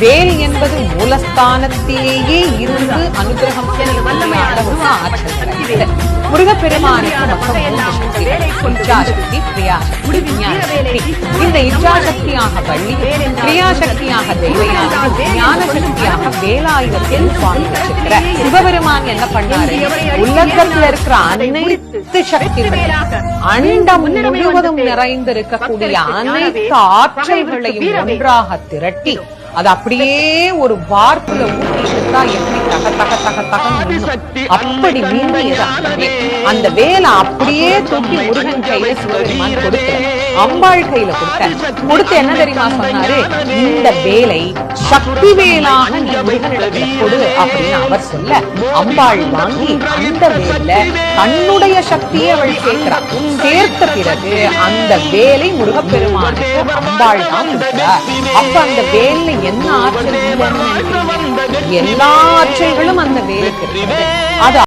வேல் என்பது மூலஸ்தானத்திலேயே இருந்து அனுகிரகம் முருகப்பெருமானுக்கு இந்த இச்சாசக்தியாக பள்ளி கிரியாசக்தியாக தெய்வயானி ஞான சக்தியாக வேலாயுதத்தில் சுவாமி வச்சிருக்கிற சிவபெருமான் என்ன பண்ணாரு உலகத்துல இருக்கிற அனைத்து சக்திகள் அண்டம் முழுவதும் நிறைந்திருக்கக்கூடிய அனைத்து ஆற்றல்களையும் ஒன்றாக திரட்டி அது அப்படியே ஒரு வார்ப்புல ஊட்டி எப்படி தக தக தக மின்னும். அப்படி மின்னியது அந்த வேலை அப்படியே தூக்கி முருகன் கையில சிவபெருமான் கொடுக்கல அம்பாள் கையில கொடுத்த கொடுத்து என்ன தெரியுமா சொன்னாரு? இந்த வேலை சக்தி வேலாக நீ முருகனிடத்துல கொடு அப்படின்னு அவர் சொல்ல அம்பாள் வாங்கி அந்த வேல்ல தன்னுடைய சக்தியை அவள் சேர்க்கிறார் சேர்த்த பிறகு அந்த வேலை முருகப்பெருமானுக்கு அம்பாள் தான் அப்ப அந்த வேல்ல என்ன ஆற்றல் எல்லா ஆற்றல்களும் அந்த வேலைக்கு அது